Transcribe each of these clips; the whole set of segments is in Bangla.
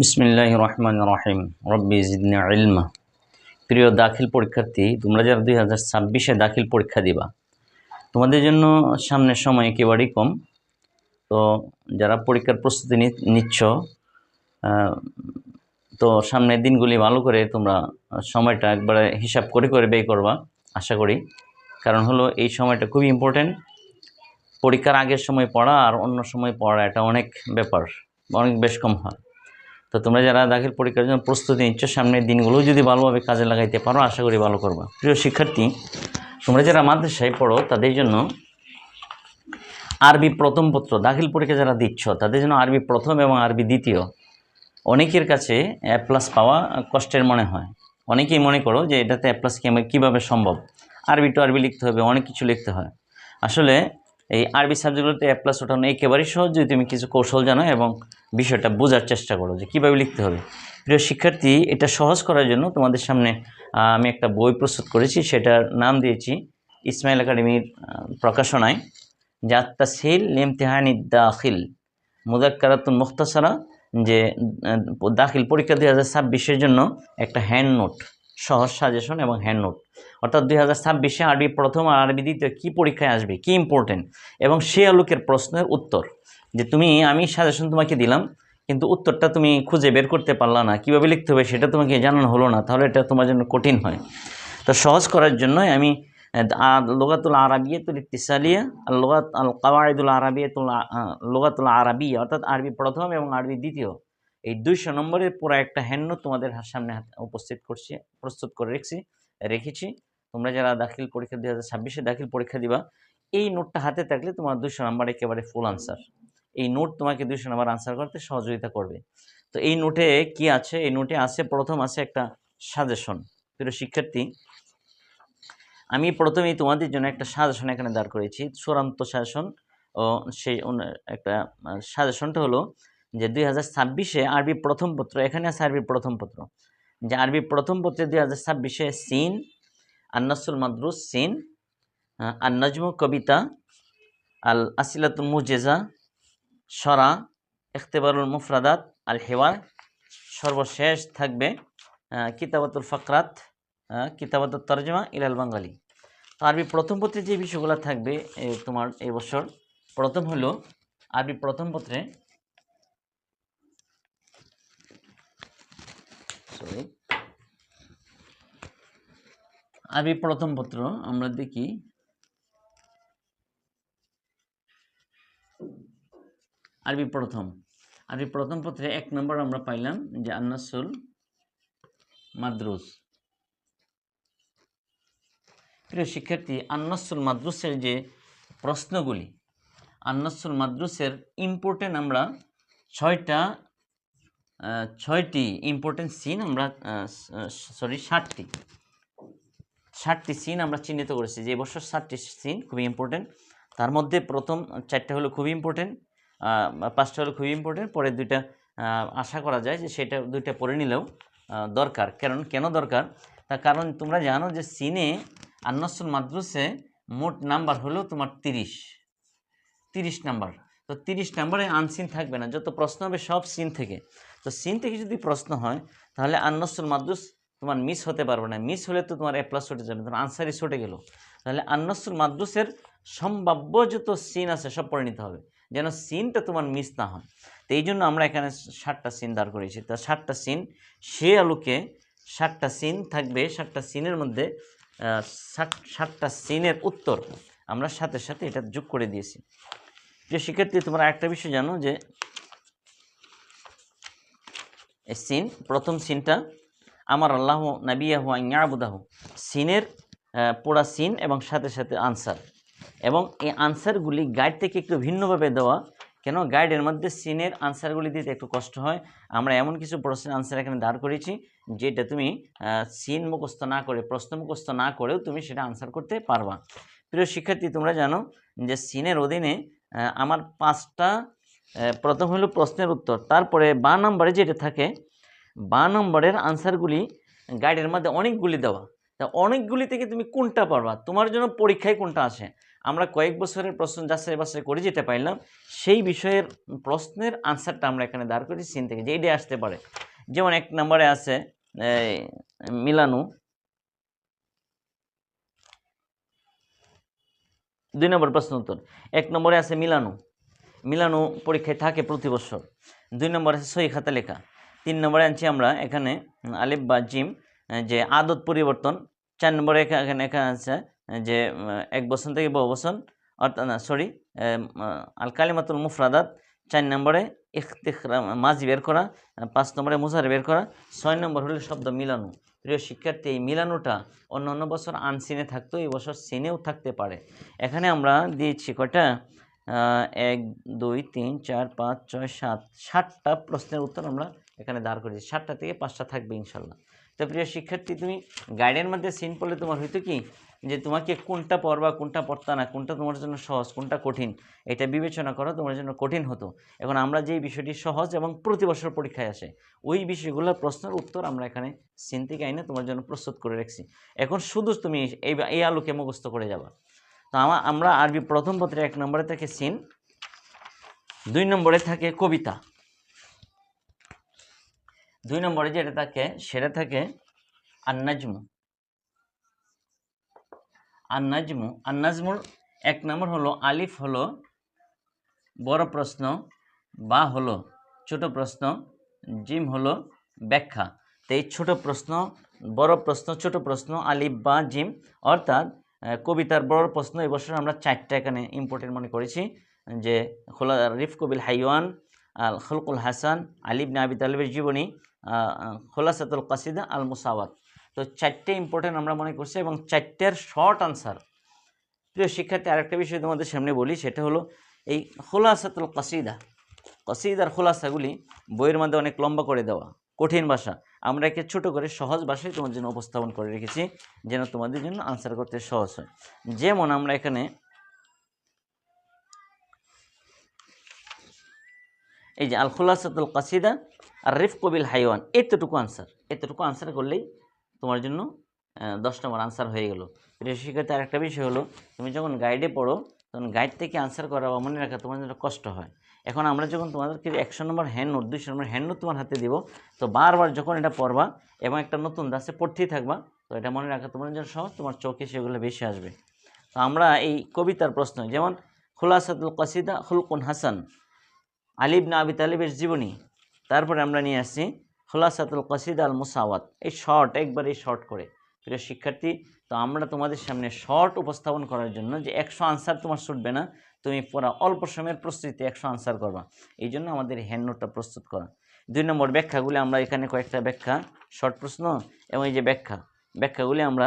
বিসমিল্লাহ রহমান রহিম রব্বি জিদনি ইলমা। প্রিয় দাখিল পরীক্ষার্থী, তোমরা যারা দুই হাজার ছাব্বিশে দাখিল পরীক্ষা দিবা, তোমাদের জন্য সামনের সময় একেবারেই কম। তো যারা পরীক্ষার প্রস্তুতি নিচ্ছ তো সামনের দিনগুলি ভালো করে তোমরা সময়টা একবারে হিসাব করে করে ব্যয় করবা, আশা করি। কারণ হলো এই সময়টা খুবই ইম্পর্ট্যান্ট পরীক্ষার আগের সময় পড়া আর অন্য সময় পড়া এটা অনেক ব্যাপার, অনেক বেশ কম হয়। তো তোমরা যারা দাখিল পরীক্ষার জন্য প্রস্তুতি নিচ্ছ, সামনের দিনগুলো যদি ভালোভাবে কাজে লাগাইতে পারো, আশা করি ভালো করবা। প্রিয় শিক্ষার্থী, তোমরা যারা মাদ্রাসায় পড়ো, তাদের জন্য আরবি প্রথম পত্র দাখিল পরীক্ষা যারা দিচ্ছ, তাদের জন্য আরবি প্রথম এবং আরবি দ্বিতীয় অনেকের কাছে এ প্লাস পাওয়া কষ্টের মনে হয়। অনেকেই মনে করো যে এটাতে এ প্লাস কীভাবে সম্ভব? আরবি টু আরবি লিখতে হবে, অনেক কিছু লিখতে হয়। আসলে এই আরবি সাবজেক্টগুলোতে এ প্লাস ওঠানো একেবারেই সহজ, যদি তুমি কিছু কৌশল জানো এবং বিষয়টা বোঝার চেষ্টা করো যে কীভাবে লিখতে হবে। প্রিয় শিক্ষার্থী, এটা সহজ করার জন্য তোমাদের সামনে আমি একটা বই প্রস্তুত করেছি, সেটার নাম দিয়েছি ইসমাইল একাডেমির প্রকাশনায় যাত্তা সিল লিমতিহানি দাখিল মুদাক্কারাতুন মুখতাসারা, যে দাখিল পরীক্ষা দুই হাজার জন্য একটা হ্যান্ড নোট সহজ সাজেশন এবং হ্যান্ড নোট অর্থাৎ দুই হাজার ছাব্বিশে আরবি প্রথম আর আরবি দ্বিতীয় কী পরীক্ষায় আসবে? কী ইম্পর্টেন্ট এবং সে আলোকের প্রশ্নের উত্তর। যে তুমি, আমি সাজেশন তোমাকে দিলাম, কিন্তু উত্তরটা তুমি খুঁজে বের করতে পারলা না। কীভাবে লিখতে হবে সেটা তোমাকে জানানো হলো না, তাহলে এটা তোমার জন্য কঠিন হয়। তো সহজ করার জন্যই আমি লোগাতুল আরবিয়াতুল ইত্তিসালিয়া আর লোগাত, আল কাওয়াইদুল আরবিয়াতুল লোগাতুল আরবি অর্থাৎ আরবি প্রথম এবং আরবি দ্বিতীয়। এই দুইশো নম্বরের পুরো একটা হ্যান্ড তোমাদের সামনে উপস্থিত করছি, প্রস্তুত করে রেখেছি রেখেছি। তোমরা যারা দাখিল পরীক্ষা দুই হাজার ছাব্বিশে দাখিল পরীক্ষা দিবা, এই নোটটা হাতে থাকলে তোমার দুইশো নাম্বার একেবারে ফুল আনসার এই নোট তোমাকে দুইশো নাম্বার আনসার করতে সহযোগিতা করবে। তো এই নোটে কি আছে? এই নোটে আছে, প্রথম আছে একটা সাজেশন প্রিয় শিক্ষার্থী, আমি প্রথমেই তোমাদের জন্য একটা সাজেশন এখানে দাঁড় করেছি চূড়ান্ত সাজেশন ও সেই একটা সাজেশনটা হলো যে দুই হাজার ছাব্বিশে আরবি প্রথম পত্র, এখানে আছে আরবি প্রথম পত্র। যে আরবি প্রথম পত্রে দুই হাজার ছাব্বিশে সিন আন্নাসুল মাদ্রুস সিন আর নজম কবিতা আল আসিলাতুল মুজেজা, সরা, ইখতেবারুল মুফরাদাত আল হেওয়ার সর্বশেষ থাকবে কিতাবাতুল ফকরাত কিতাবাতুল তর্জমা ইলাল বাঙ্গালি। আরবি প্রথম পত্রে যে বিষয়গুলো থাকবে তোমার এই বছর, প্রথম হলো আরবি প্রথম পত্রে সরি আরবি প্রথম পত্র, আমরা দেখি। আরবি প্রথম। আরবি প্রথম পত্রে এক নম্বর আমরা পাইলাম যে আন্নাসুল মাদ্রুস। প্রিয় শিক্ষার্থী, আন্নাসুল মাদ্রুসের যে প্রশ্নগুলি, আন্নাসুল মাদ্রুসের ইম্পর্টেন্ট আমরা ছয়টা ছয়টি ইম্পর্টেন্ট সিন আমরা সরি ষাটটি ষাটটি সিন আমরা চিহ্নিত করেছি, যে এবছর ষাটটি সিন খুবই ইম্পর্টেন্ট তার মধ্যে প্রথম চারটা হলো খুবই ইম্পর্টেন্ট পাঁচটা হলো খুবই ইম্পর্টেন্ট পরে দুইটা আশা করা যায় যে সেটা দুইটা পড়ে নিলেও দরকার। কারণ কেন দরকার? তার কারণ তোমরা জানো যে সিনে আন্নাসুল মাদ্রুসে মোট নাম্বার হলো তোমার তিরিশ। তিরিশ নাম্বার। তো তিরিশ নাম্বারে আনসিন থাকবে না, যত প্রশ্ন হবে সব সিন থেকে। তো সিন থেকে যদি প্রশ্ন হয়, তাহলে আন্নাসুল মাদ্রুস তোমার মিস হতে পারবে না। মিস হলে তো তোমার এ প্লাস ছুটে যাবে। তোমার আনসারই ছুটে গেল। তাহলে আন্নাসুল মাদ্রুসের সম্ভাব্য যত সিন আছে, সব পড়ে নিতে হবে। যেন সিনটা তোমার মিস না হয়। তো এই জন্য আমরা এখানে ষাটটা সিন দাঁড় করেছি তা ষাটটা সিন সে আলোকে ষাটটা সিন থাকবে। ষাটটা সিনের মধ্যে ষাট ষাটটা সিনের উত্তর আমরা সাথে সাথে এটা যোগ করে দিয়েছি। যে শিক্ষার্থী তোমরা একটা বিষয় জানো যে সিন প্রথম সিনটা আমার আল্লাহ নাবিয়াহু আবুদাহ সিনের পোড়া সিন এবং সাথে সাথে আনসার। এবং এই আনসারগুলি গাইড থেকে একটু ভিন্নভাবে দেওয়া। কেন? গাইডের মধ্যে সিনের আনসারগুলি দিতে একটু কষ্ট হয়। আমরা এমন কিছু প্রশ্নের আনসার এখানে দাঁড় করেছি যেটা তুমি সিন মুখস্থ না করে, প্রশ্ন মুখস্থ না করেও তুমি সেটা আনসার করতে পারবা। প্রিয় শিক্ষার্থী, তোমরা জানো যে সিনের অধীনে আমার পাঁচটা প্রথম হলো প্রশ্নের উত্তর। তারপরে বা নম্বরে যেটা থাকে বা নম্বরের আনসারগুলি গাইডের মধ্যে অনেকগুলি দেওয়া। তা অনেকগুলি থেকে তুমি কোনটা পারবা? তোমার জন্য পরীক্ষায় কোনটা আসে আমরা কয়েক বছরের প্রশ্ন যাচাই বাছাই করে যেটা পাইলাম, সেই বিষয়ের প্রশ্নের আনসারটা আমরা এখানে দাঁড় করেছি সিন থেকে যে এইটা আসতে পারে। যেমন এক নম্বরে আছে মিলানু। দুই নম্বর প্রশ্ন উত্তর। এক নম্বরে আছে মিলানু। মিলানু পরীক্ষায় থাকে প্রতি বছর। দুই নম্বরে আছে সই খাতা লেখা। তিন নম্বরে আনছি আমরা এখানে আলিফ বা জিম যে আদত পরিবর্তন। চার নম্বরে এখা- এখানে এখানে আছে যে এক বছর থেকে বহু বছর অর্থাৎ সরি আল কালিমাতুল মুফরাদাত। চার নম্বরে মাঝি বের করা। পাঁচ নম্বরে মুজার বের করা। ছয় নম্বর হলো শব্দ মিলানু। প্রিয় শিক্ষার্থী এই মিলানোটা অন্য অন্য বছর আনসিনে থাকতো এই বছর সিনেও থাকতে পারে। এখানে আমরা দিয়েছি আহ, এক দুই তিন চার পাঁচ ছয় সাত। সাতটা প্রশ্নের উত্তর আমরা এখানে দাঁড় করেছি সাতটা থেকে পাঁচটা থাকবে ইনশাল্লাহ। তো প্রিয় শিক্ষার্থী, তুমি গাইডের মধ্যে সিন পড়লে তোমার হয়তো কি, যে তোমাকে কোনটা পড়বা, কোনটা পড়তা না, কোনটা তোমার জন্য সহজ, কোনটা কঠিন, এটা বিবেচনা করা তোমার জন্য কঠিন হতো। এখন আমরা যেই বিষয়টি সহজ এবং প্রতি বছর পরীক্ষায় আসে, ওই বিষয়গুলোর প্রশ্নের উত্তর আমরা এখানে সিন থেকে আইনে তোমার জন্য প্রস্তুত করে রাখছি। এখন শুধু তুমি এই এই আলোকে মুখস্থ করে যাবা। তো আমা- আমরা আরবি প্রথম পত্রে এক নম্বরে থাকে সিন দুই নম্বরে থাকে কবিতা। দুই নম্বরে যেটা থাকে, সেটা থাকে আন্নাজমু। আন্নাজমু আন্নাজমুর এক নম্বর হলো আলিফ হলো বড় প্রশ্ন, বা হলো ছোট প্রশ্ন, জিম হলো ব্যাখ্যা। তো এই ছোট প্রশ্ন, বড় প্রশ্ন, ছোট প্রশ্ন, আলিফ বা জিম, অর্থাৎ কবিতার বড় প্রশ্ন এবছর আমরা চারটা এখানে ইম্পর্টেন্ট মনে করেছি, যে খোলা রিফ কবিল হাইওয়ান আল খলকুল হাসান আলিব না আবি তালিবের জীবনী খোলাসাতুল কাসিদা আল মুসাওয়াত। তো চারটে ইম্পর্টেন্ট আমরা মনে করছি এবং চারটের শর্ট আনসার প্রিয় শিক্ষার্থী, আরেকটা বিষয় তোমাদের সামনে বলি, সেটা হলো এই খোলাসাতুল কাসিদা। কসিদার খোলাসাগুলি বইয়ের মধ্যে অনেক লম্বা করে দেওয়া, কঠিন ভাষা। আমরা একে ছোটো করে সহজ ভাষায় তোমার জন্য উপস্থাপন করে রেখেছি, যেন তোমাদের জন্য আনসার করতে সহজ হয়। যেমন আমরা এখানে এই যে আল খোলাসাতুল কাসিদা আর রিফ কবিল হাইওয়ান, এতটুকু আনসার এতটুকু আনসার করলেই তোমার জন্য দশ নম্বর আনসার হয়ে গেল। প্রিয় শিক্ষার্থী, আরেকটা বিষয় হলো, তুমি যখন গাইডে পড়ো, তখন গাইড থেকে আনসার করা বা মনে রাখা তোমার জন্য কষ্ট হয়। এখন আমরা যখন তোমাদেরকে একশো নম্বর হ্যান্ড নোট দুইশো নম্বর হ্যান্ড নোট তোমার হাতে দিব, তো বারবার যখন এটা পড়বা এবং একটা নতুন দাসে পড়তেই থাকবা, তো এটা মনে রাখা তোমার জন্য সহজ, তোমার চোখে সেগুলো বেশি আসবে। তো আমরা এই কবিতার প্রশ্ন, যেমন, খুলাসাতুল কাসিদা খুলকুন হাসান আলিব না আবি তালিবের জীবনী তারপরে আমরা নিয়ে আসছি খোলাসাতুল কাসিদ আল মুসাওয়াত। এই শর্ট একবারেই শর্ট করে। প্রিয় শিক্ষার্থী, তো আমরা তোমাদের সামনে শর্ট উপস্থাপন করার জন্য যে একশো আনসার তোমার ছুটবে না, তুমি পুরা অল্প সময়ের প্রস্তুতিতে একশো আনসার করবা। এই জন্য আমাদের হ্যান্ড নোটটা প্রস্তুত করা। দুই নম্বর ব্যাখ্যাগুলি আমরা এখানে কয়েকটা ব্যাখ্যা শর্ট প্রশ্ন এবং এই যে ব্যাখ্যা। ব্যাখ্যাগুলি আমরা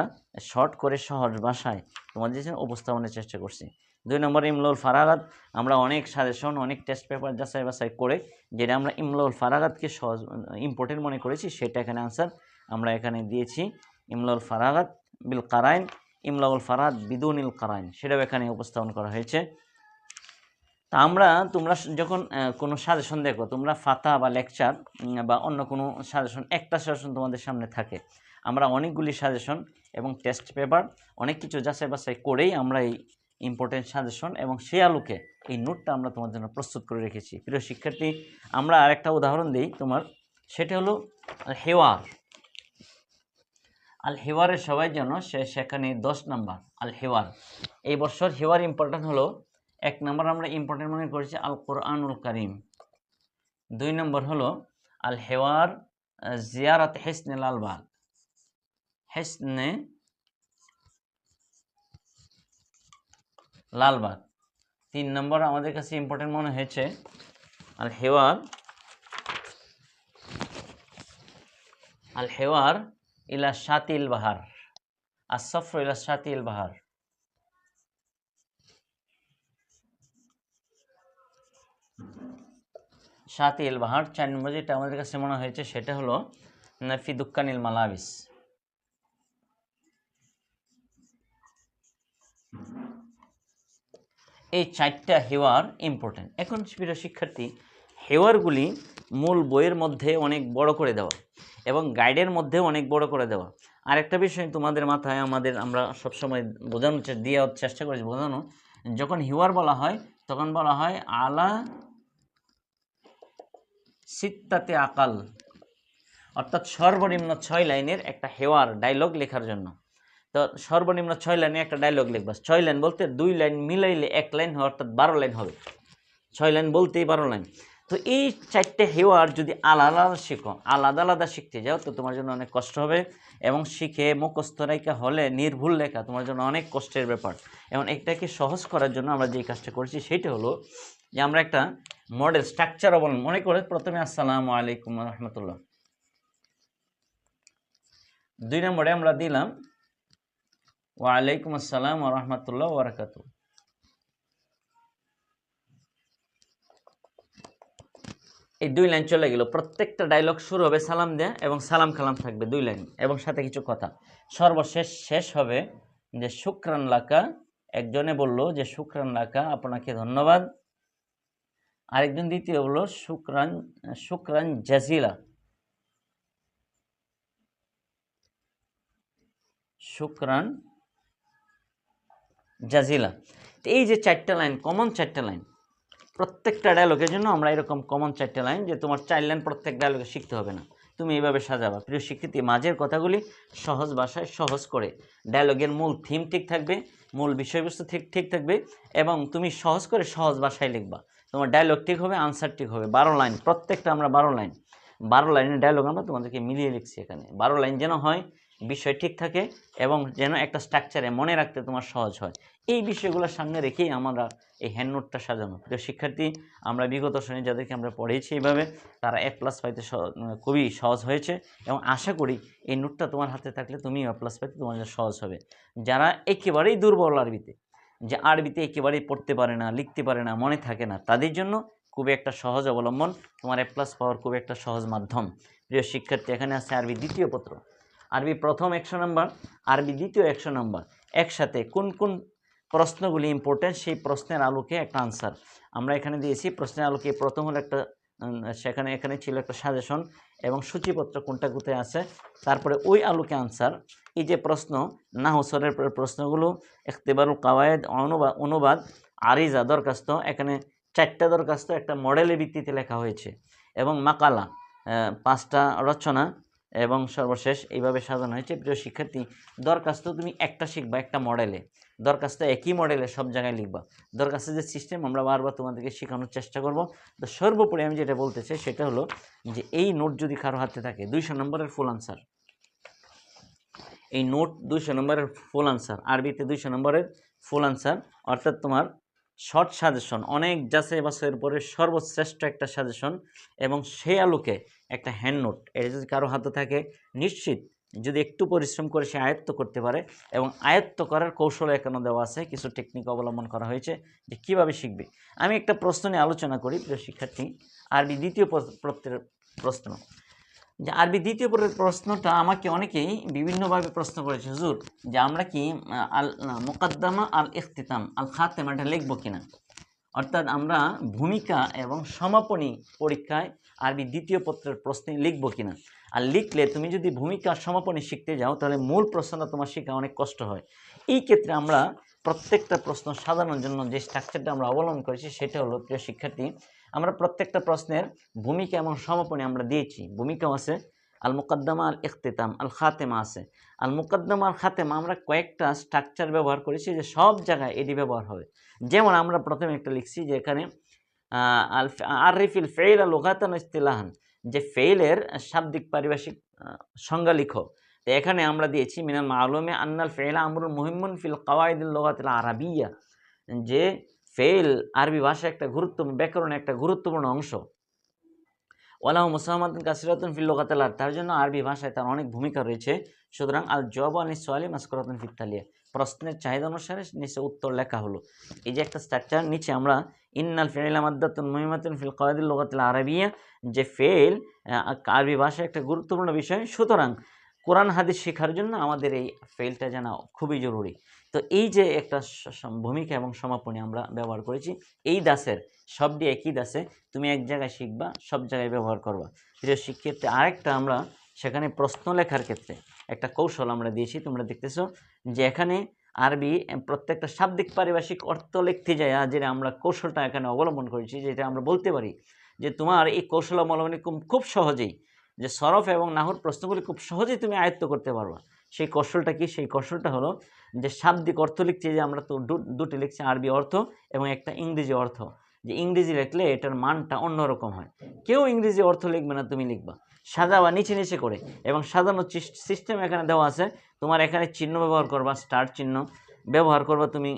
শর্ট করে সহজ ভাষায় তোমাদের উপস্থাপনের চেষ্টা করছি। দুই নম্বর ইমলুল ফারাগাত, আমরা অনেক সাজেশন, অনেক টেস্ট পেপার যাচাই বাছাই করে যেটা আমরা ইমলুল ফারাগাতকে সহজ ইম্পর্টেন্ট মনে করেছি সেটা এখানে আনসার আমরা এখানে দিয়েছি। ইমলুল ফারাগাত বিল কারাইন, ইমলাউল ফারাদ বিদুনিল কারাইন, সেটাও এখানে উপস্থাপন করা হয়েছে। তা আমরা, তোমরা যখন কোনো সাজেশন দেখো, তোমরা ফাতা বা লেকচার বা অন্য কোনো সাজেশন, একটা সাজেশন তোমাদের সামনে থাকে। আমরা অনেকগুলি সাজেশন এবং টেস্ট পেপার অনেক কিছু যাচাই বাছাই করেই আমরা এই ইম্পর্টেন্ট সাজেশন এবং সে আলোকে এই নোটটা আমরা তোমার জন্য প্রস্তুত করে রেখেছি। প্রিয় শিক্ষার্থী, আমরা আরেকটা উদাহরণ দিই তোমার। সেটা হলো হেওয়ার। আল হেওয়ারের সবাই যেন সে সেখানে দশ নাম্বার, আল হেওয়ার। এই বছর হেওয়ার ইম্পর্টেন্ট হলো, এক নম্বর আমরা ইম্পর্টেন্ট মনে করেছি, আল কোরআনুল করিম। দুই নম্বর হলো, আল হেওয়ার জিয়ারাত হেসনে লালবাগ হেসনে লালবাগ তিন নম্বর আমাদের কাছে ইম্পর্টেন্ট মনে হয়েছে। আল হেওয়ার আল হেওয়ার ইলা শাতিল বাহার। আর সফর ইলা শাতিল বাহার। শাতিল বাহার, চার নম্বর যেটা আমাদের কাছে মনে হয়েছে সেটা হলো, নাফি দুক্কানিল মালাবিস। এই চারটা হেওয়ার ইম্পর্টেন্ট এখন প্রিয় শিক্ষার্থী, হেওয়ারগুলি মূল বইয়ের মধ্যে অনেক বড় করে দেওয়া এবং গাইডের মধ্যে অনেক বড় করে দেওয়া। আর একটা বিষয় তোমাদের মাথায় আমাদের আমরা সবসময় বোঝানোর দেওয়ার চেষ্টা করেছি বোঝানো। যখন হিওয়ার বলা হয়, তখন বলা হয়, আলা সিত্তাতে আকাল। অর্থাৎ সর্বনিম্ন ছয় লাইনের একটা হেওয়ার ডায়লগ লেখার জন্য। তো সর্বনিম্ন ছয় লাইনে একটা ডায়লগ লিখবা। ছয় লাইন বলতে দুই লাইন মিলাইলে এক লাইন হয়, অর্থাৎ বারো লাইন হবে। ছয় লাইন বলতেই বারো লাইন। তো এই চারটে হেওয়ার যদি আলাদা আলাদা শিখো, আলাদা আলাদা শিখতে যাও, তো তোমার জন্য অনেক কষ্ট হবে এবং শিখে মুখস্থ রেখা হলে নির্ভুল লেখা তোমার জন্য অনেক কষ্টের ব্যাপার। এবং এটাকে সহজ করার জন্য আমরা যেই কাজটা করেছি সেটা হলো যে আমরা একটা মডেল স্ট্রাকচার অবলম্বন, মনে করে প্রথমে আসসালামু আলাইকুম রহমতুল্লাহ। দুই নম্বরে আমরা দিলাম ওয়ালাইকুম আসসালাম রহমতুল্লাহ ওবরাকাতু এই দুই লাইন চলে গেল। প্রত্যেকটা ডায়লগ শুরু হবে সালাম দেয়া এবং সালাম কালাম থাকবে দুই লাইন। এবং সাথে কিছু কথা। সর্বশেষ শেষ হবে যে, শুক্রান লাকা। একজনে বলল যে, শুক্রান লাকা, আপনাকে ধন্যবাদ। আরেকজন দ্বিতীয় বলল, শুক্রান শুক্রান জাজিলা। শুক্রান জাজিলা। তো এই যে চারটা লাইন কমন চারটা লাইন, প্রত্যেকটা ডায়লগের জন্য আমরা এরকম কমন চারটে লাইন যে তোমার চার লাইন প্রত্যেক ডায়লগে শিখতে হবে না। তুমি এইভাবে সাজাবা। প্রিয় শিক্ষার্থী, মাঝের কথাগুলি সহজ ভাষায় সহজ করে। ডায়লগের মূল থিম ঠিক থাকবে, মূল বিষয়বস্তু ঠিক ঠিক থাকবে এবং তুমি সহজ করে সহজ ভাষায় লিখবা। তোমার ডায়লগ ঠিক হবে আনসার ঠিক হবে। বারো লাইন, প্রত্যেকটা আমরা বারো লাইন। বারো লাইনের ডায়লগ আমরা তোমাদেরকে মিলিয়ে লিখছি এখানে। বারো লাইন যেন হয়, বিষয় ঠিক থাকে এবং যেন একটা স্ট্রাকচারে মনে রাখতে তোমার সহজ হয়। এই বিষয়গুলো সামনে রেখেই আমরা এই হ্যান্ড নোটটা সাজানো। প্রিয় শিক্ষার্থী, আমরা বিগত শ্রেণি যাদেরকে আমরা পড়িয়েছি এইভাবে, তারা এ প্লাস পাইতে খুবই সহজ হয়েছে এবং আশা করি এই নোটটা তোমার হাতে থাকলে তুমিও এ প্লাস পাইতে তোমার সহজ হবে। যারা একেবারেই দুর্বল আরবিতে, যে আরবিতে একেবারেই পড়তে পারে না, লিখতে পারে না, মনে থাকে না, তাদের জন্য খুবই একটা সহজ অবলম্বন তোমার এ প্লাস পাওয়ার খুবই একটা সহজ মাধ্যম। প্রিয় শিক্ষার্থী, এখানে আছে আরবি দ্বিতীয় পত্র। আরবি প্রথম একশো নম্বর, আরবি দ্বিতীয় একশো নম্বর, একসাথে কোন কোন প্রশ্নগুলি ইম্পর্টেন্ট সেই প্রশ্নের আলোকে একটা আনসার আমরা এখানে দিয়েছি, প্রশ্নের আলোকে প্রথম হলো একটা সেখানে, এখানে ছিল একটা সাজেশন এবং সূচিপত্র কোনটা কোথায় আছে, তারপরে ওই আলোকে আনসার এই যে প্রশ্ন, নাহসরের প্র- প্রশ্নগুলো এখতেবারুল কাওয়ায়দ অনুবাদ অনুবাদ, আরিজা দরখাস্ত, এখানে চারটা দরখাস্ত, একটা মডেলের ভিত্তিতে লেখা হয়েছে এবং মাকালা পাঁচটা রচনা এবং সর্বশেষ এইভাবে সাজানো হয়েছে। প্রিয় শিক্ষার্থী, দরখাস্ত তুমি একটা শিখবা একটা মডেলে। দরখাস্ত একই মডেলে সব জায়গায় লিখবা। দরখাস্তের যে সিস্টেম আমরা বারবার তোমাদেরকে শেখানোর চেষ্টা করব। তো সর্বোপরি আমি যেটা বলতে চাই, সেটা হলো যে এই নোট যদি কারও হাতে থাকে, দুইশো নম্বরের ফুল আনসার এই নোট দুইশো নম্বরের ফুল আনসার আরবিতে দুইশো নম্বরের ফুল আনসার অর্থাৎ তোমার শর্ট সাজেশন অনেক যাচাই বাছাইয়ের পরে সর্বশ্রেষ্ঠ একটা সাজেশন এবং সেই আলোকে একটা হ্যান্ড নোট এটা যদি কারও হাতে থাকে, নিশ্চিত যদি একটু পরিশ্রম করে সে আয়ত্ত করতে পারে এবং আয়ত্ত করার কৌশল এখানে দেওয়া আছে, কিছু টেকনিক অবলম্বন করা হয়েছে যে কীভাবে শিখবে। আমি একটা প্রশ্ন নিয়ে আলোচনা করি, প্রিয় শিক্ষার্থী, আরবি দ্বিতীয় প্রশ্ন। যে আরবি দ্বিতীয় প্রশ্নটা আমাকে অনেকেই বিভিন্নভাবে প্রশ্ন করেছে, হুজুর, যে আমরা কি আল মোকাদ্দামা আল ইখতিতাম আল খাতেমাটা লিখব কিনা? অর্থাৎ আমরা ভূমিকা এবং সমাপনী পরীক্ষায় আরবি দ্বিতীয় পত্রের প্রশ্নে লিখব কিনা? আর লিখলে তুমি যদি ভূমিকা সমাপনী শিখতে যাও, তাহলে মূল প্রশ্নটা তোমার শেখা অনেক কষ্ট হয়। এই ক্ষেত্রে আমরা প্রত্যেকটা প্রশ্ন সাজানোর জন্য যে স্ট্রাকচারটা আমরা অবলম্বন করেছি, সেটা হলো, প্রিয় শিক্ষার্থী, আমরা প্রত্যেকটা প্রশ্নের ভূমিকা এবং সমাপনী আমরা দিয়েছি। ভূমিকাও আছে আল মুকদ্দমা আল ইখতিতাম আল খাতেমা আছে। আল মুকদ্দমা আল খাতেমা আমরা কয়েকটা স্ট্রাকচার ব্যবহার করেছি যে সব জায়গায় এটি ব্যবহার হবে। যেমন আমরা প্রথমে একটা লিখছি যে এখানে আল আরিফিল ফেইল আল লোকাতান ইস্তিলাহান। যে ফেইলের শাব্দিক পারিভাষিক সংজ্ঞা লিখো তো এখানে আমরা দিয়েছি, মিনাল মালুমে আন্নাল ফেইলা আমরুল মুহিমুন ফিল কাওয়াইদুল লোকাতিল আরবিয়া। যে ফেইল আরবি ভাষা একটা গুরুত্বপূর্ণ ব্যাকরণের একটা গুরুত্বপূর্ণ অংশ। ওয়ালাহ মুসাহমাদিন কাসিরাতুন ফিল লোকাতাল তার জন্য আরবি ভাষায় তার অনেক ভূমিকা রয়েছে। সুতরাং আল জবাব আল সোয়ালি মাসকরাতুন ফিতালিয়া প্রশ্নের চাহিদা অনুসারে নিচে উত্তর লেখা হলো। এই যে একটা স্ট্রাকচার নিচে আমরা ইন্নাল ফেল মাদ্দাতুন মুহিমাতুন ফিল কওয়াদিল লোকাতিল আরবিয়া যে ফেল আরবি ভাষায় একটা গুরুত্বপূর্ণ বিষয়। সুতরাং কোরআন হাদিস শেখার জন্য আমাদের এই ফেলটা জানা খুবই জরুরি। তো এই যে একটা ভূমিকা এবং সমাপনী আমরা ব্যবহার করেছি, এই দাসের সবটি একই দাসে। তুমি এক জায়গায় শিখবা, সব জায়গায় ব্যবহার করবা। প্রিয় শিক্ষার্থী, আরেকটা আমরা সেখানে প্রশ্ন লেখার ক্ষেত্রে একটা কৌশল আমরা দিয়েছি। তোমরা দেখতেছো যে এখানে আরবি প্রত্যেকটা শাব্দিক পারিভাষিক অর্থ লিখতে যায় যেটা আমরা কৌশলটা এখানে অবলম্বন করেছি, যেটা আমরা বলতে পারি যে তোমার এই কৌশল অবলম্বনে খুব- সহজেই, যে সরফ এবং নাহর প্রশ্নগুলি খুব সহজেই তুমি আয়ত্ত করতে পারবা। সেই কৌশলটা কি? সেই কৌশলটা হলো যে শাব্দিক অর্থ লিখছি যে আমরা তো দুটি লিখছি, আরবি অর্থ এবং একটা ইংরেজি অর্থ। যে ইংরেজি লিখলে এটার মানটা অন্যরকম হয়। কেউ ইংরেজি অর্থ লিখবে না, তুমি লিখবা। সাদা বা নিচে নিচে করে এবং সাজানো সিস্টেম এখানে দেওয়া আছে তোমার এখানে চিহ্ন ব্যবহার করবা স্টার চিহ্ন, ব্যবহার করবা তুমি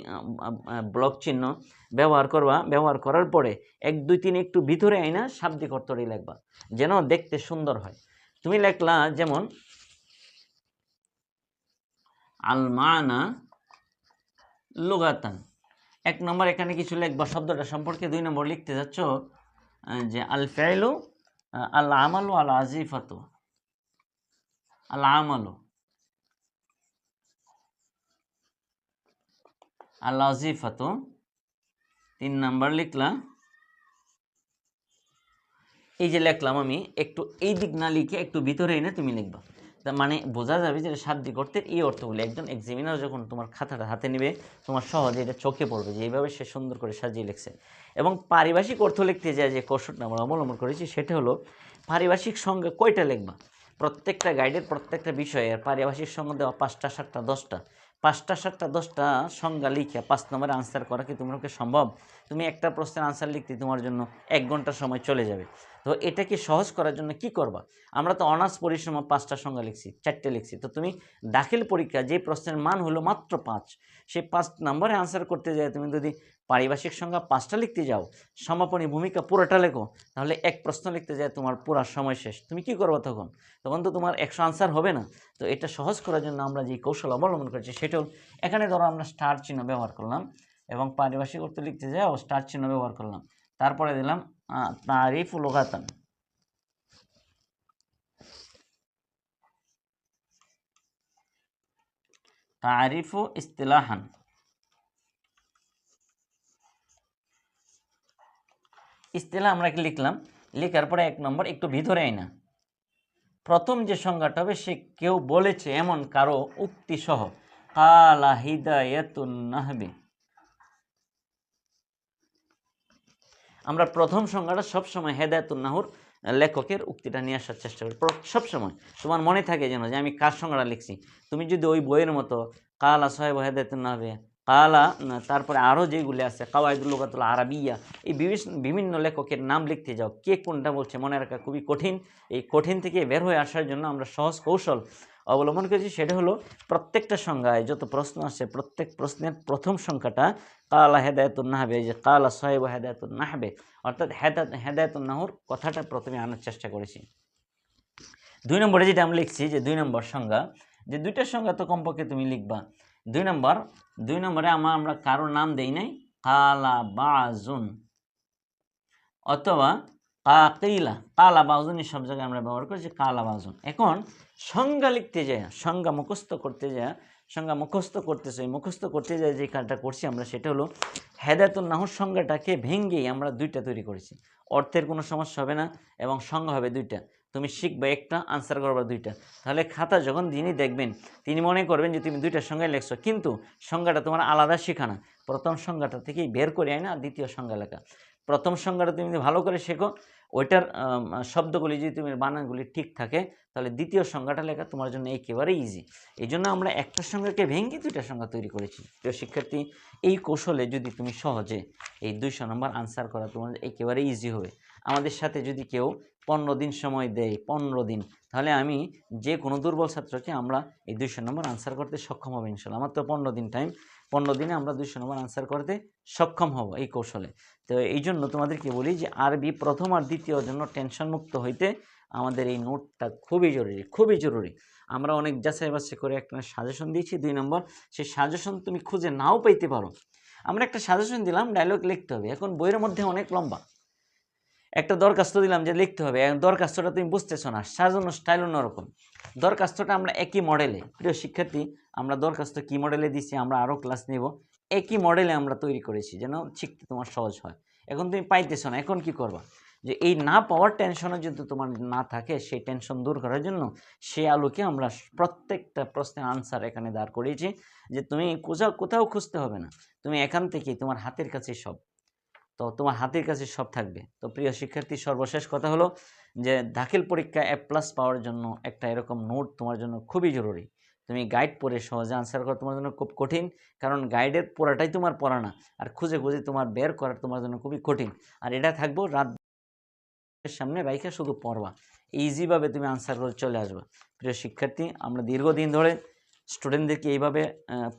ব্লক চিহ্ন, ব্যবহার করবা, ব্যবহার করার পরে এক, দুই, তিন একটু ভিতরে আইনা শাব্দিক অর্থটি লিখবা, যেন দেখতে সুন্দর হয়। তুমি লেখলা যেমন, আলমানা লুগাতান। এক নম্বর এখানে কিছু লিখবা, শব্দটা সম্পর্কে দুই নম্বর লিখতে যাচ্ছ যে আল ফেলু আল আমালু আল আজিফাতু। আল আমালু। আল আজিফাতু তিন নাম্বার লিখলাম। এই যে লিখলাম আমি, একটু এই দিক না লিখে একটু ভিতরে এনে তুমি লিখবা। তার মানে বোঝা যাবে যে শাব্দিক অর্থের এই অর্থগুলি একজন এক্সামিনার যখন তোমার খাতাটা হাতে নেবে, তোমার সহজে এটা চোখে পড়বে যে এইভাবে সে সুন্দর করে সাজিয়ে লিখছে। এবং পারিভাষিক অর্থ লিখতে যায় যে কৌশলটা আমরা অবলম্বন করেছি, সেটা হলো পারিভাষিক সঙ্গে কয়টা লিখবা? প্রত্যেকটা গাইডের প্রত্যেকটা বিষয়ের পারিভাষিক সঙ্গে দেওয়া পাঁচটা, সাতটা, দশটা। পাঁচটা, সাতটা, দশটা সংজ্ঞা লিখে পাঁচ নম্বরে আনসার করা কি তোমার সম্ভব? তুমি একটা প্রশ্নের আনসার লিখতে তোমার জন্য এক ঘণ্টা সময় চলে যাবে। তো এটাকে সহজ করার জন্য কি করবা? আমরা তো অনার্স পরিশ্রম পাঁচটা সংজ্ঞা লিখছি, চারটে লিখছি। তো তুমি দাখিল পরীক্ষা যে প্রশ্নের মান হলো মাত্র পাঁচ সেই পাঁচ নম্বরে আনসার করতে যায়, তুমি যদি পারিভাষিক সংখ্যা পাঁচটা লিখতে যাও, সমাপনী ভূমিকা পুরোটা লেখো, তাহলে এক প্রশ্ন লিখতে যায়, তোমার পুরা সময় শেষ। তুমি কি করবে তখন? তখন তো তোমার একশো আনসার হবে না। তো এটা সহজ করার জন্য আমরা যে কৌশল অবলম্বন করেছি, সেটা এখানে ধরো আমরা স্টার চিহ্ন ব্যবহার করলাম এবং পারিভাষিক অর্থ লিখতে যাও স্টার চিহ্ন ব্যবহার করলাম। তারপরে দিলাম তারিফ লোগাতান তারিফ ইস্তিলাহান ইস্তিলা আমরা কি লিখলাম লেখার পরে এক নম্বর একটু ভিতরে আইনা প্রথম যে সংজ্ঞাটা হবে সে কেউ বলেছে এমন কারও উক্তি সহ কালা হিদায়াতুন নাহবি আমরা প্রথম সংজ্ঞাটা সবসময় হেদায়তুন নাহুর লেখকের উক্তিটা নিয়ে আসার চেষ্টা করি। সবসময়। তোমার মনে থাকে যেন যে আমি কার সংজ্ঞাটা লিখছি? তুমি যদি ওই বইয়ের মতো, কালা সাহেব হেদায়তুন নাহবে, কালা তারপরে আরও যেগুলি আছে, কাওয়াইদুল লোকাতুল আরাবিয়া, এই বিভিন্ন বিভিন্ন লেখকের নাম লিখতে যাও, কে কোনটা বলছে মনে রাখা খুবই কঠিন। এই কঠিন থেকে বের হয়ে আসার জন্য আমরা সহজ কৌশল অবলম্বন করেছি। সেটা হলো, প্রত্যেকটা সংজ্ঞায় যত প্রশ্ন আসে প্রত্যেক প্রশ্নের প্রথম সংখ্যাটা কালা হেদায়তুল নাহবে এই যে কালা সাহেব হেদায়তুল নাহবে অর্থাৎ হেদায়ত হেদায়তুল নাহুর কথাটা প্রথমে আনার চেষ্টা করেছি। দুই নম্বরে যেটা আমি লিখছি যে দুই নম্বর সংজ্ঞা, যে দুইটা সংজ্ঞা তো কমপক্ষে তুমি লিখবা। দুই নম্বর, দুই নম্বরে আমার আমরা কারও নাম দেই নাই। কালা বাজুন অথবা কাকিলা কালা বাজুন এই সব জায়গায় আমরা ব্যবহার করছি। কালা বাজুন এখন সংজ্ঞা লিখতে যায় সংজ্ঞা মুখস্থ করতে যায় সংজ্ঞা মুখস্থ করতেছে। মুখস্থ করতে যায় যে কাজটা করছি আমরা, সেটা হলো হেদায়তুল নাহুর সংজ্ঞাটাকে ভেঙ্গেই আমরা দুইটা তৈরি করেছি। অর্থের কোনো সমস্যা হবে না এবং সংজ্ঞা হবে দুইটা। তুমি শিখবে একটা আনসার করবা দুইটা। তাহলে খাতা যখন যিনি দেখবেন, তিনি মনে করবেন যে, তুমি দুইটা সংজ্ঞায় লেখছো। কিন্তু সংজ্ঞাটা তোমার আলাদা শেখা না। প্রথম সংজ্ঞাটা থেকেই বের করে আয় না, দ্বিতীয় সংজ্ঞা লেখা। প্রথম সংজ্ঞাটা তুমি ভালো করে শেখো ওইটার শব্দগুলি যদি তুমি বানানগুলি ঠিক থাকে, তাহলে দ্বিতীয় সংজ্ঞাটা লেখা তোমার জন্য একেবারে ইজি এই জন্য আমরা একটা সংজ্ঞাকে ভেঙে দুইটা সংজ্ঞা তৈরি করেছি। প্রিয় শিক্ষার্থী, এই কৌশলে যদি তুমি সহজে এই দুইশো নম্বর আনসার করা তোমার একেবারে ইজি হবে। আমাদের সাথে যদি কেউ পনেরো দিন সময় দেয়, পনেরো দিন, তাহলে আমি যে কোনো দুর্বল ছাত্রকে আমরা এই দুইশো নম্বর আনসার করতে সক্ষম হবে ইনশাল্লাহ। আমার তো পনেরো দিন টাইম পনেরো দিনে আমরা দুইশো নম্বর আনসার করতে সক্ষম হব এই কৌশলে। তো এই জন্য তোমাদেরকে বলি যে আরবি প্রথম আর দ্বিতীয় জন্য টেনশন মুক্ত হইতে আমাদের এই নোটটা খুবই জরুরি খুবই জরুরি। আমরা অনেক যাচাই বাছাই করে একটা সাজেশন দিয়েছি, দুই নম্বর, সেই সাজেশন তুমি খুঁজে নাও পাইতে পারো। আমরা একটা সাজেশন দিলাম ডায়লগ লিখতে হবে। এখন বইয়ের মধ্যে অনেক লম্বা। একটা দরখাস্ত দিলাম যে লিখতে হবে। দরখাস্তটা তুমি বুঝতেছো না। সাজানো স্টাইল অন্যরকম। দরখাস্তটা আমরা একই মডেলে প্রিয় শিক্ষার্থী, আমরা দরখাস্ত কী মডেলে দিচ্ছি আমরা আরও ক্লাস নেব। একই মডেলে আমরা তৈরি করেছি, যেন শিখতে তোমার সহজ হয়। এখন তুমি পাইতেছো না, এখন কি করবা? যে এই না পাওয়ার টেনশনও যদি তোমার না থাকে, সেই টেনশন দূর করার জন্য সে আলোকে আমরা প্রত্যেকটা প্রশ্নের আনসার এখানে দাঁড় করিয়েছি, যে তুমি কোথাও কোথাও খুঁজতে হবে না। তুমি এখান থেকেই তোমার হাতের কাছে সব। তো তোমার হাতের কাছে সব থাকবে। তো প্রিয় শিক্ষার্থী, সর্বশেষ কথা হলো যে, দাখিল পরীক্ষা এ প্লাস পাওয়ার জন্য একটা এরকম নোট তোমার জন্য খুবই জরুরি। তুমি গাইড পড়ে সহজে আনসার করা তোমার জন্য খুব কঠিন, কারণ গাইডের পড়াটাই তোমার পড়া না। আর খুঁজে খুঁজে তোমার বের করা তোমার জন্য খুবই কঠিন। আর এটা থাকব রাত সামনে রাইখা শুধু পড়বা। ইজিভাবে তুমি আনসার করে চলে আসবা। প্রিয় শিক্ষার্থী, আমরা দীর্ঘদিন ধরে স্টুডেন্টদেরকে এইভাবে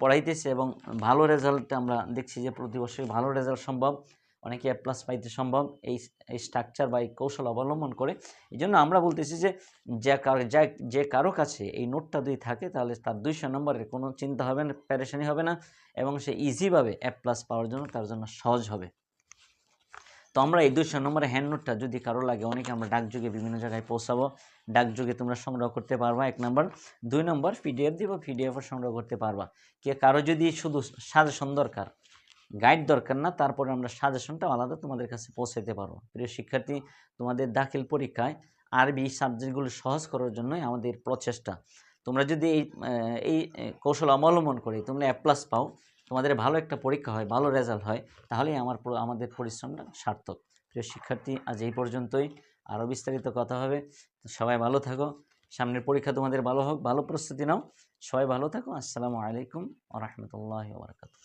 পড়াইতেছি এবং ভালো রেজাল্ট আমরা দেখছি যে প্রতি বছরই ভালো রেজাল্ট সম্ভব। অনেকে এ প্লাস পাইতে সম্ভব এই এই স্ট্রাকচার বা এই কৌশল অবলম্বন করে। এই জন্য আমরা বলতেছি যে যে কারও, যা কারও কাছে এই নোটটা যদি থাকে, তাহলে তার দুইশো নম্বরের কোনো চিন্তা হবে না, প্যারেশানি হবে না এবং সে ইজিভাবে এ প্লাস পাওয়ার জন্য তার জন্য সহজ হবে। তো আমরা এই দুইশো নম্বরের হ্যান্ড নোটটা যদি কারও লাগে, অনেকে আমরা ডাকযোগে বিভিন্ন জায়গায় পৌঁছাবো। ডাকযোগে তোমরা সংগ্রহ করতে পারবা, এক নম্বর দুই নম্বর পিডিএফ দিব পিডিএফও সংগ্রহ করতে পারবা। কে, কারও যদি শুধু সাজেশন দরকার গাইড দরকার না, তারপরে আমরা সাজেশনটা আলাদা তোমাদের কাছে পৌঁছাতে পারব। প্রিয় শিক্ষার্থী, তোমাদের দাখিল পরীক্ষায় আরবি সাবজেক্টগুলো সহজ করার জন্যই আমাদের প্রচেষ্টা। তোমরা যদি এই এই কৌশল অবলম্বন করে তোমরা এ প্লাস পাও, তোমাদের ভালো একটা পরীক্ষা হয়, ভালো রেজাল্ট হয়, তাহলেই আমার আমাদের পরিশ্রমটা সার্থক। প্রিয় শিক্ষার্থী, আজ এই পর্যন্তই। আরও বিস্তারিত কথা হবে। সবাই ভালো থাকো। সামনের পরীক্ষা তোমাদের ভালো হোক, ভালো প্রস্তুতি নাও। সবাই ভালো থাকো। আসসালামু আলাইকুম আ রহমতুল্লাহ বারকাত